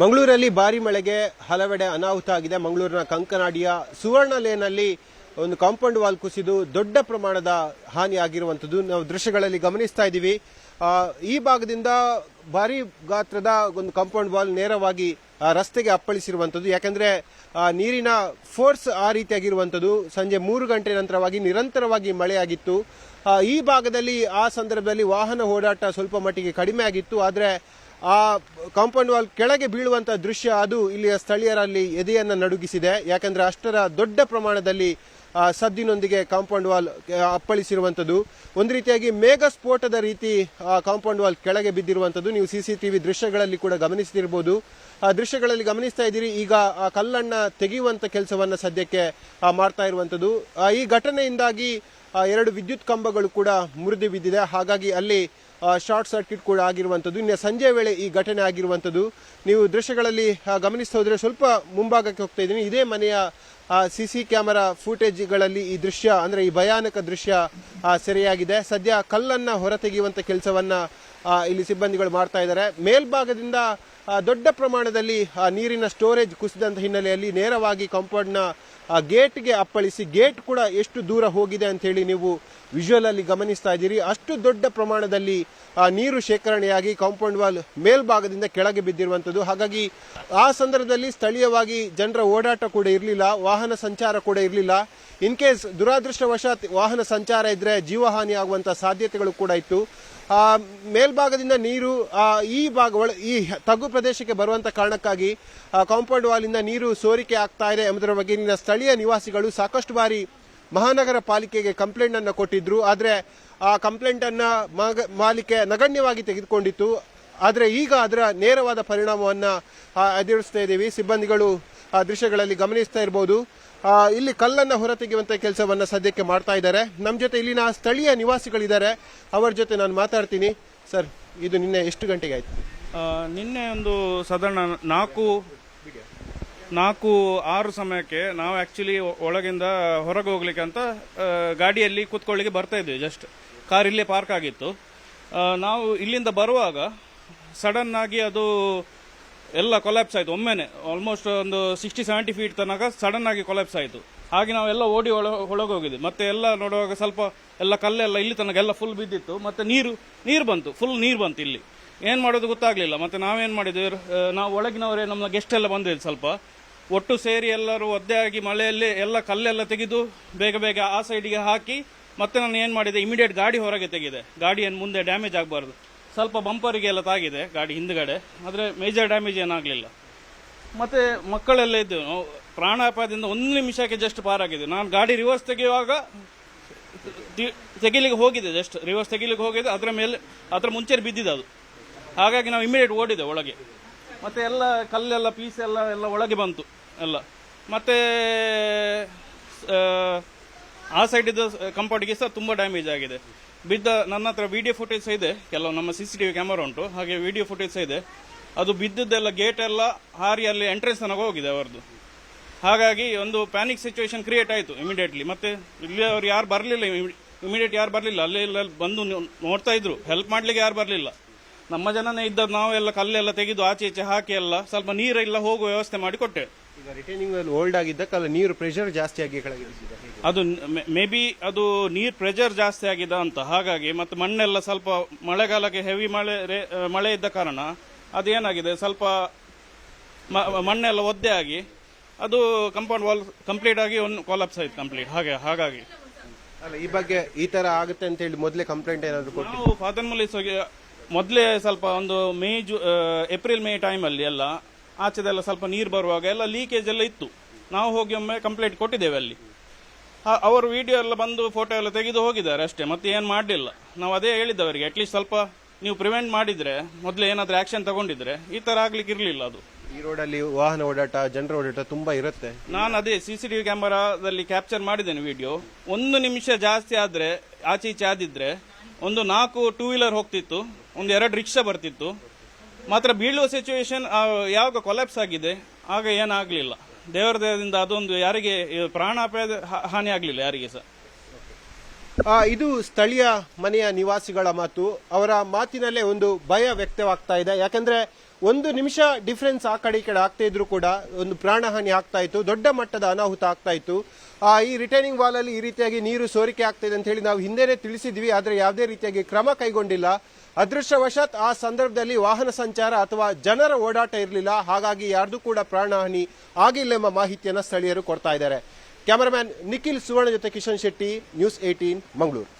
ಮಂಗಳೂರಲ್ಲಿ ಭಾರಿ ಮಳೆಗೆ ಹಲವೆಡೆ ಅನಾಹುತ ಆಗಿದೆ. ಮಂಗಳೂರಿನ ಕಂಕನಾಡಿಯ ಸುವರ್ಣ ಲೇನಲ್ಲಿ ಒಂದು ಕಾಂಪೌಂಡ್ ವಾಲ್ ಕುಸಿದು ದೊಡ್ಡ ಪ್ರಮಾಣದ ಹಾನಿ ಆಗಿರುವಂತದ್ದು ನಾವು ದೃಶ್ಯಗಳಲ್ಲಿ ಗಮನಿಸ್ತಾ ಇದ್ದೀವಿ. ಈ ಭಾಗದಿಂದ ಭಾರಿ ಗಾತ್ರದ ಒಂದು ಕಾಂಪೌಂಡ್ ವಾಲ್ ನೇರವಾಗಿ ರಸ್ತೆಗೆ ಅಪ್ಪಳಿಸಿರುವಂಥದ್ದು. ಯಾಕಂದ್ರೆ ನೀರಿನ ಫೋರ್ಸ್ ಆ ರೀತಿಯಾಗಿರುವಂಥದ್ದು ಸಂಜೆ ಮೂರು ಗಂಟೆ ನಂತರವಾಗಿ ನಿರಂತರವಾಗಿ ಮಳೆಯಾಗಿತ್ತು ಈ ಭಾಗದಲ್ಲಿ, ಆ ಸಂದರ್ಭದಲ್ಲಿ ವಾಹನ ಓಡಾಟ ಸ್ವಲ್ಪ ಮಟ್ಟಿಗೆ ಕಡಿಮೆ ಆಗಿತ್ತು. ಆದರೆ ಆ ಕಾಂಪೌಂಡ್ ವಾಲ್ ಕೆಳಗೆ ಬೀಳುವಂತ ದೃಶ್ಯ ಅದು ಇಲ್ಲಿಯ ಸ್ಥಳೀಯರಲ್ಲಿ ಎದೆಯನ್ನ ನಡುಗಿಸಿದೆ. ಯಾಕಂದ್ರೆ ಅಷ್ಟರ ದೊಡ್ಡ ಪ್ರಮಾಣದಲ್ಲಿ ಸದ್ದಿನೊಂದಿಗೆ ಕಾಂಪೌಂಡ್ ವಾಲ್ ಅಪ್ಪಳಿಸಿರುವಂಥದ್ದು. ಒಂದು ರೀತಿಯಾಗಿ ಮೇಘ ಸ್ಫೋಟದ ರೀತಿ ಕಾಂಪೌಂಡ್ ವಾಲ್ ಕೆಳಗೆ ಬಿದ್ದಿರುವಂಥದ್ದು. ನೀವು ಸಿ ಸಿ ಟಿ ವಿ ದೃಶ್ಯಗಳಲ್ಲಿ ಕೂಡ ಗಮನಿಸ್ತಿರ್ಬೋದು. ಆ ದೃಶ್ಯಗಳಲ್ಲಿ ಗಮನಿಸ್ತಾ ಇದ್ದೀರಿ, ಈಗ ಆ ಕಲ್ಲನ್ನ ತೆಗೆಯುವಂಥ ಕೆಲಸವನ್ನ ಸದ್ಯಕ್ಕೆ ಮಾಡ್ತಾ ಇರುವಂಥದ್ದು. ಈ ಘಟನೆಯಿಂದಾಗಿ ಎರಡು ವಿದ್ಯುತ್ ಕಂಬಗಳು ಕೂಡ ಮುರಿದು ಬಿದ್ದಿದೆ. ಹಾಗಾಗಿ ಅಲ್ಲಿ ಶಾರ್ಟ್ ಸರ್ಕ್ಯೂಟ್ ಕೂಡ ಆಗಿರುವಂಥದ್ದು. ಇನ್ನು ಸಂಜೆ ವೇಳೆ ಈ ಘಟನೆ ಆಗಿರುವಂಥದ್ದು. ನೀವು ದೃಶ್ಯಗಳಲ್ಲಿ ಗಮನಿಸ್ತಾ ಹೋದರೆ ಸ್ವಲ್ಪ ಮುಂಭಾಗಕ್ಕೆ ಹೋಗ್ತಾ ಇದ್ದೀನಿ. ಇದೇ ಮನೆಯ ಸಿ ಸಿ ಕ್ಯಾಮೆರಾ ಫೂಟೇಜ್ಗಳಲ್ಲಿ ಈ ದೃಶ್ಯ, ಅಂದರೆ ಈ ಭಯಾನಕ ದೃಶ್ಯ ಸೆರೆಯಾಗಿದೆ. ಸದ್ಯ ಕಲ್ಲನ್ನು ಹೊರತೆಗೆಯುವಂಥ ಕೆಲಸವನ್ನ ಇಲ್ಲಿ ಸಿಬ್ಬಂದಿಗಳು ಮಾಡ್ತಾ ಇದ್ದಾರೆ. ಮೇಲ್ಭಾಗದಿಂದ ದೊಡ್ಡ ಪ್ರಮಾಣದಲ್ಲಿ ನೀರಿನ ಸ್ಟೋರೇಜ್ ಕುಸಿದಂಥ ಹಿನ್ನೆಲೆಯಲ್ಲಿ ನೇರವಾಗಿ ಕಾಂಪೌಂಡ್ನ ಗೇಟ್ಗೆ ಅಪ್ಪಳಿಸಿ ಗೇಟ್ ಕೂಡ ಎಷ್ಟು ದೂರ ಹೋಗಿದೆ ಅಂತ ಹೇಳಿ ನೀವು ವಿಜುವಲ್ ಅಲ್ಲಿ ಗಮನಿಸ್ತಾ ಇದ್ದೀರಿ. ಅಷ್ಟು ದೊಡ್ಡ ಪ್ರಮಾಣದಲ್ಲಿ ಆ, ನೀರು ಶೇಖರಣೆಯಾಗಿ ಕಾಂಪೌಂಡ್ ವಾಲ್ ಮೇಲ್ಭಾಗದಿಂದ ಕೆಳಗೆ ಬಿದ್ದಿರುವಂತದ್ದು ಹಾಗಾಗಿ ಆ ಸಂದರ್ಭದಲ್ಲಿ ಸ್ಥಳೀಯವಾಗಿ ಜನರ ಓಡಾಟ ಕೂಡ ಇರಲಿಲ್ಲ ವಾಹನ ಸಂಚಾರ ಕೂಡ ಇರಲಿಲ್ಲ. ಇನ್ ಕೇಸ್ ದುರಾದೃಷ್ಟವಶಾತ್ ವಾಹನ ಸಂಚಾರ ಇದ್ರೆ ಜೀವಹಾನಿ ಆಗುವಂತಹ ಸಾಧ್ಯತೆಗಳು ಕೂಡ ಇತ್ತು. ಆ, ಮೇಲ್ಭಾಗದಿಂದ ನೀರು ಈ ಭಾಗ ಒಳ, ಈ ತಗ್ಗು ಪ್ರದೇಶಕ್ಕೆ ಬರುವಂತ ಕಾರಣಕ್ಕಾಗಿ ಕಾಂಪೌಂಡ್ ವಾಲಿಂದ ನೀರು ಸೋರಿಕೆ ಆಗ್ತಾ ಇದೆ ಎಂಬುದರ ಬಗ್ಗೆ ಇಲ್ಲಿನ ಸ್ಥಳೀಯ ನಿವಾಸಿಗಳು ಸಾಕಷ್ಟು ಬಾರಿ ಮಹಾನಗರ ಪಾಲಿಕೆಗೆ ಕಂಪ್ಲೇಂಟ್ ಕೊಟ್ಟಿದ್ದರು ಆದ್ರೆ, ಆ ಕಂಪ್ಲೇಂಟ್ ಅನ್ನ ಮಾಗ- ಮಾಲಿಕೆ ನಗಣ್ಯವಾಗಿ ತೆಗೆದುಕೊಂಡಿತ್ತು. ಆದರೆ ಈಗ ಅದರ ನೇರವಾದ ಪರಿಣಾಮವನ್ನ ಎದುರಿಸ್ತಾ ಇದ್ದೀವಿ. ಸಿಬ್ಬಂದಿಗಳು ದೃಶ್ಯಗಳಲ್ಲಿ ಗಮನಿಸ್ತಾ ಇರಬಹುದು ಇಲ್ಲಿ ಕಲ್ಲನ್ನು ಹೊರತೆಗೆಯುವಂತ ಕೆಲಸವನ್ನ ಸದ್ಯಕ್ಕೆ ಮಾಡ್ತಾ ಇದ್ದಾರೆ. ನಮ್ಮ ಜೊತೆ ಇಲ್ಲಿನ ಸ್ಥಳೀಯ ನಿವಾಸಿಗಳಿದ್ದಾರೆ. ಅವರ ಜೊತೆ ನಾನು ಮಾತಾಡ್ತೀನಿ. ಸರ್, ಇದು ನಿನ್ನೆ ಎಷ್ಟು ಗಂಟೆಗೆ ಆಯ್ತು? ನಿನ್ನೆ ಒಂದು ಸಾಧಾರಣ ನಾಲ್ಕು ನಾಲ್ಕು, ಆರು ಸಮಯಕ್ಕೆ ನಾವು ಆಕ್ಚುಲಿ ಒಳಗಿಂದ ಹೊರಗೆ ಹೋಗ್ಲಿಕ್ಕೆ ಅಂತ ಗಾಡಿಯಲ್ಲಿ ಕೂತ್ಕೊಳ್ಳಿಕ್ಕೆ ಬರ್ತಾ ಇದ್ವಿ ಜಸ್ಟ್ ಕಾರ್ ಇಲ್ಲೇ ಪಾರ್ಕ್ ಆಗಿತ್ತು. ನಾವು ಇಲ್ಲಿಂದ ಬರುವಾಗ ಸಡನ್ನಾಗಿ ಅದು ಎಲ್ಲ ಕೊಲ್ಯಾಪ್ಸ್ ಆಯಿತು. ಒಮ್ಮೆನೆ ಆಲ್ಮೋಸ್ಟ್ ಒಂದು ಸಿಕ್ಸ್ಟಿ ಸೆವೆಂಟಿ ಫೀಟ್ ತನಕ ಸಡನ್ ಆಗಿ ಕೊಲ್ಯಾಪ್ಸ್ ಆಯಿತು. ಹಾಗೆ ನಾವೆಲ್ಲ ಓಡಿ ಒಳ ಒಳಗೆ ಹೋಗಿದ್ವಿ ಮತ್ತೆ ಎಲ್ಲ ನೋಡುವಾಗ ಸ್ವಲ್ಪ ಎಲ್ಲ ಕಲ್ಲೆಲ್ಲ ಇಲ್ಲಿ ತನಕ ಎಲ್ಲ ಫುಲ್ ಬಿದ್ದಿತ್ತು. ಮತ್ತೆ ನೀರು ನೀರು ಬಂತು. ಫುಲ್ ನೀರು ಬಂತು ಇಲ್ಲಿ. ಏನು ಮಾಡೋದು ಗೊತ್ತಾಗ್ಲಿಲ್ಲ. ಮತ್ತೆ ನಾವೇನು ಮಾಡಿದ್ವಿ? ನಾವು ಒಳಗಿನವರೇ ನಮ್ಮ ಗೆಸ್ಟ್ ಎಲ್ಲ ಬಂದಿದ್ದು ಸ್ವಲ್ಪ. ಒಟ್ಟು ಸೇರಿ ಎಲ್ಲರೂ ಒದ್ದೆ ಆಗಿ ಮಳೆಯಲ್ಲಿ ಎಲ್ಲ ಕಲ್ಲೆಲ್ಲ ತೆಗೆದು ಬೇಗ ಬೇಗ ಆ ಸೈಡಿಗೆ ಹಾಕಿ, ಮತ್ತೆ ನಾನು ಏನು ಮಾಡಿದೆ? ಇಮಿಡಿಯೇಟ್ ಗಾಡಿ ಹೊರಗೆ ತೆಗೆದೆ. ಗಾಡಿ ಏನು ಮುಂದೆ ಡ್ಯಾಮೇಜ್ ಆಗಬಾರ್ದು. ಸ್ವಲ್ಪ ಬಂಪರಿಗೆ ಎಲ್ಲ ತಾಗಿದೆ, ಗಾಡಿ ಹಿಂದ್ಗಡೆ. ಆದರೆ ಮೇಜರ್ ಡ್ಯಾಮೇಜ್ ಏನಾಗಲಿಲ್ಲ. ಮತ್ತು ಮಕ್ಕಳೆಲ್ಲ ಇದ್ದು ನಾವು ಪ್ರಾಣಾಪಾಯದಿಂದ ಒಂದು ನಿಮಿಷಕ್ಕೆ ಜಸ್ಟ್ ಪಾರಾಗಿದೆ ನಾನು ಗಾಡಿ ರಿವರ್ಸ್ ತೆಗೆಯುವಾಗ ತೆಗಿಲಿಕ್ಕೆ ಹೋಗಿದೆ ಜಸ್ಟ್ ರಿವರ್ಸ್ ತೆಗಿಲಿಕ್ಕೆ ಹೋಗಿದೆ, ಅದರ ಮೇಲೆ, ಅದರ ಮುಂಚೆ ಬಿದ್ದಿದೆ ಅದು. ಹಾಗಾಗಿ ನಾವು ಇಮಿಡಿಯೇಟ್ ಓಡಿದೆ ಒಳಗೆ. ಮತ್ತೆ ಎಲ್ಲ ಕಲ್ಲೆಲ್ಲ, ಪೀಸ್ ಎಲ್ಲ ಎಲ್ಲ ಒಳಗೆ ಬಂತು, ಎಲ್ಲ. ಮತ್ತೆ ಆ, ಸೈಡ್ ಇದ್ದ ಕಂಪೌಂಡ್ಗೆ ಸಹ ತುಂಬ ಡ್ಯಾಮೇಜ್ ಆಗಿದೆ. ಬಿದ್ದ ನನ್ನ ಹತ್ರ ವಿಡಿಯೋ ಫುಟೇಜ್ ಇದೆ. ಕೆಲವು ನಮ್ಮ C C T V camera ಉಂಟು. ಹಾಗೆ ವಿಡಿಯೋ ಫುಟೇಜ್ ಇದೆ. ಅದು ಬಿದ್ದದ್ದೆಲ್ಲ ಗೇಟ್ ಎಲ್ಲ ಹಾರಿ ಅಲ್ಲಿ ಎಂಟ್ರೆನ್ಸ್ ತನಕ ಹೋಗಿದೆ ಅವರದ್ದು ಹಾಗಾಗಿ ಒಂದು ಪ್ಯಾನಿಕ್ ಸಿಚುವೇಶನ್ ಕ್ರಿಯೇಟ್ ಆಯಿತು ಇಮಿಡಿಯೇಟ್ಲಿ ಮತ್ತೆ ಇಲ್ಲಿ ಅವ್ರು ಯಾರು ಬರಲಿಲ್ಲ ಇಮಿಡಿಯೇಟ್ ಯಾರು ಬರಲಿಲ್ಲ. ಅಲ್ಲೇ ಇಲ್ಲ ಬಂದು ನೋಡ್ತಾ ಇದ್ರು. ಹೆಲ್ಪ್ ಮಾಡ್ಲಿಕ್ಕೆ ಯಾರು ಬರಲಿಲ್ಲ. ನಮ್ಮ ಜನನೇ ಇದ್ದದ್ದು ನಾವೆಲ್ಲ ಕಲ್ಲೆಲ್ಲ ತೆಗೆದು ಆಚೆ ಈಚೆ ಹಾಕಿ ಎಲ್ಲ ಸ್ವಲ್ಪ ನೀರೆಲ್ಲ ಹೋಗುವ ವ್ಯವಸ್ಥೆ ಮಾಡಿ ಕೊಟ್ಟೆ ಈಗ ರಿಟೈನಿಂಗ್ ಓಲ್ಡ್ ಆಗಿದ್ದಕ್ಕಲ್ಲ ನೀರು ಪ್ರೆಷರ್ ಜಾಸ್ತಿ ಆಗಿ ಕೆಳಗೆ ಬಿದ್ದಿದೆ ಹೇಗೆ? ಅದು ಮೇ ಬಿ ಅದು ನೀರು ಪ್ರೆಷರ್ ಜಾಸ್ತಿ ಆಗಿದೆ ಅಂತ. ಹಾಗಾಗಿ ಮತ್ತೆ ಮಣ್ಣೆಲ್ಲ ಸ್ವಲ್ಪ ಮಳೆಗಾಲಕ್ಕೆ ಹೆವಿ ಮಳೆ ರೇ- ಮಳೆ ಇದ್ದ ಕಾರಣ ಅದೇನಾಗಿದೆ? ಸ್ವಲ್ಪ ಮ- ಮಣ್ಣೆಲ್ಲ ಒದ್ದೆ ಆಗಿ ಅದು ಕಂಪೌಂಡ್ ವಾಲ್ ಕಂಪ್ಲೀಟ್ ಆಗಿ ಒಂದು ಕಾಲಪ್ಸ್ ಆಯ್ತು ಕಂಪ್ಲೀಟ್ ಹಾಗೆ ಹಾಗಾಗಿ. ಅಲ್ಲ ಈ ಬಗ್ಗೆ ಈ ತರ ಆಗುತ್ತೆ ಅಂತ ಹೇಳಿ ಮೊದಲೇ ಕಂಪ್ಲೇಂಟ್ ಏನಾದ್ರು ಕೊಟ್ಟು ನಾವು ಫಾದರ್ಮುಲೀಸ್ ಮೊದಲೇ ಸ್ವಲ್ಪ ಒಂದು ಮೇ ಜೂ ಏಪ್ರಿಲ್ ಮೇ ಟೈಮಲ್ಲಿ ಎಲ್ಲ ಆಚೆದೆಲ್ಲ ಸ್ವಲ್ಪ ನೀರು ಬರುವಾಗ ಎಲ್ಲ ಲೀಕೇಜ್ ಎಲ್ಲ ಇತ್ತು. ನಾವು ಹೋಗಿ ಒಮ್ಮೆ ಕಂಪ್ಲೇಂಟ್ ಕೊಟ್ಟಿದ್ದೇವೆ ಅಲ್ಲಿ. ಅವರು ವಿಡಿಯೋ ಎಲ್ಲ ಬಂದು ಫೋಟೋ ಎಲ್ಲ ತೆಗೆದು ಹೋಗಿದ್ದಾರೆ ಅಷ್ಟೇ ಮತ್ತೆ ಏನು ಮಾಡಲಿಲ್ಲ. ನಾವು ಅದೇ ಹೇಳಿದ್ದವರಿಗೆ ಅಟ್ಲೀಸ್ಟ್ ಸ್ವಲ್ಪ ನೀವು ಪ್ರಿವೆಂಟ್ ಮಾಡಿದರೆ ಮೊದಲು ಏನಾದರೂ ಆ್ಯಕ್ಷನ್ ತಗೊಂಡಿದ್ರೆ ಈ ಥರ ಆಗ್ಲಿಕ್ಕೆ ಇರಲಿಲ್ಲ ಅದು. ಈ ರೋಡಲ್ಲಿ ವಾಹನ ಓಡಾಟ ಜನರ ಓಡಾಟ ತುಂಬಾ ಇರುತ್ತೆ. ನಾನು ಅದೇ ಸಿ ಸಿ ಟಿವಿ ಕ್ಯಾಮರಾದಲ್ಲಿ ಕ್ಯಾಪ್ಚರ್ ಮಾಡಿದ್ದೇನೆ ವಿಡಿಯೋ ಒಂದು ನಿಮಿಷ ಜಾಸ್ತಿ ಆದ್ರೆ ಆಚೆ ಈಚೆ ಆದಿದ್ದರೆ ಒಂದು ನಾಲ್ಕು ಟೂ ವೀಲರ್ ಹೋಗ್ತಿತ್ತು ಒಂದು ಎರಡು ರಿಕ್ಷಾ ಬರ್ತಿತ್ತು. ಮಾತ್ರ ಬೀಳುವ ಸಿಚುವೇಶನ್ ಯಾವಾಗ ಕೊಲ್ಯಾಪ್ಸ್ ಆಗಿದೆ, ಆಗ ಏನಾಗಲಿಲ್ಲ. ದೇವರ ದಯದಿಂದ ಅದೊಂದು ಯಾರಿಗೆ, ಪ್ರಾಣಾಪಾಯದ ಹಾನಿ ಆಗಲಿಲ್ಲ ಯಾರಿಗೆ ಸಹ ಇದು ಸ್ಥಳೀಯ ಮನೆಯ ನಿವಾಸಿಗಳ ಮಾತು. ಅವರ ಮಾತಿನಲ್ಲೇ ಒಂದು ಭಯ ವ್ಯಕ್ತವಾಗ್ತಾ ಇದೆ. ಯಾಕಂದ್ರೆ ಒಂದು ನಿಮಿಷ ಡಿಫ್ರೆನ್ಸ್ ಆ ಕಡೆ ಈ ಕಡೆ ಆಗ್ತಾ ಇದ್ರು ಕೂಡ ಒಂದು ಪ್ರಾಣಹಾನಿ ಆಗ್ತಾ ಇತ್ತು, ದೊಡ್ಡ ಮಟ್ಟದ ಅನಾಹುತ ಆಗ್ತಾ ಇತ್ತು. ಈ ರಿಟೈನಿಂಗ್ ವಾಲ್ ಅಲ್ಲಿ ಈ ರೀತಿಯಾಗಿ ನೀರು ಸೋರಿಕೆ ಆಗ್ತಾ ಇದೆ ಅಂತ ಹೇಳಿ ನಾವು ಹಿಂದೆನೆ ತಿಳಿಸಿದ್ವಿ, ಆದ್ರೆ ಯಾವುದೇ ರೀತಿಯಾಗಿ ಕ್ರಮ ಕೈಗೊಂಡಿಲ್ಲ. ಅದೃಷ್ಟವಶಾತ್ ಆ ಸಂದರ್ಭದಲ್ಲಿ ವಾಹನ ಸಂಚಾರ ಅಥವಾ ಜನರ ಓಡಾಟ ಇರಲಿಲ್ಲ. ಹಾಗಾಗಿ ಯಾರ್ದು ಕೂಡ ಪ್ರಾಣಹಾನಿ ಆಗಿಲ್ಲ ಎಂಬ ಮಾಹಿತಿಯನ್ನ ಸ್ಥಳೀಯರು ಕೊಡ್ತಾ ಇದ್ದಾರೆ. ಕ್ಯಾಮರಾಮ್ಯಾನ್ ನಿಖಿಲ್ ಸುವರ್ಣ ಜೊತೆ ಕಿಶನ್ ಶೆಟ್ಟಿ ನ್ಯೂಸ್ ಏಟೀನ್ ಮಂಗಳೂರು.